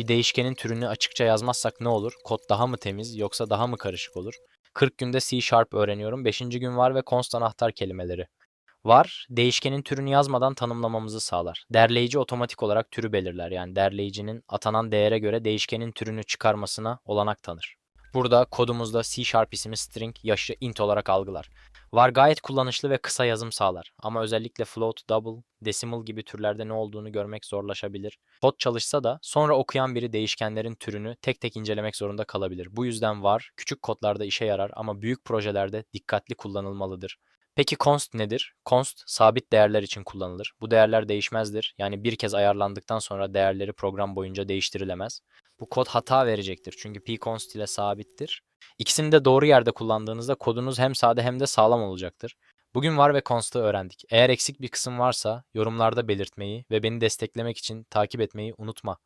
Bir değişkenin türünü açıkça yazmazsak ne olur? Kod daha mı temiz yoksa daha mı karışık olur? 40 günde C Sharp öğreniyorum. 5. gün var ve const anahtar kelimeleri. Var, değişkenin türünü yazmadan tanımlamamızı sağlar. Derleyici otomatik olarak türü belirler. Yani derleyicinin atanan değere göre değişkenin türünü çıkarmasına olanak tanır. Burada kodumuzda C Sharp isimli string yaşı int olarak algılar. Var gayet kullanışlı ve kısa yazım sağlar. Ama özellikle float, double, decimal gibi türlerde ne olduğunu görmek zorlaşabilir. Kod çalışsa da sonra okuyan biri değişkenlerin türünü tek tek incelemek zorunda kalabilir. Bu yüzden var küçük kodlarda işe yarar ama büyük projelerde dikkatli kullanılmalıdır. Peki const nedir? Const sabit değerler için kullanılır. Bu değerler değişmezdir. Yani bir kez ayarlandıktan sonra değerleri program boyunca değiştirilemez. Bu kod hata verecektir çünkü pconst ile sabittir. İkisini de doğru yerde kullandığınızda kodunuz hem sade hem de sağlam olacaktır. Bugün var ve const'ı öğrendik. Eğer eksik bir kısım varsa yorumlarda belirtmeyi ve beni desteklemek için takip etmeyi unutma.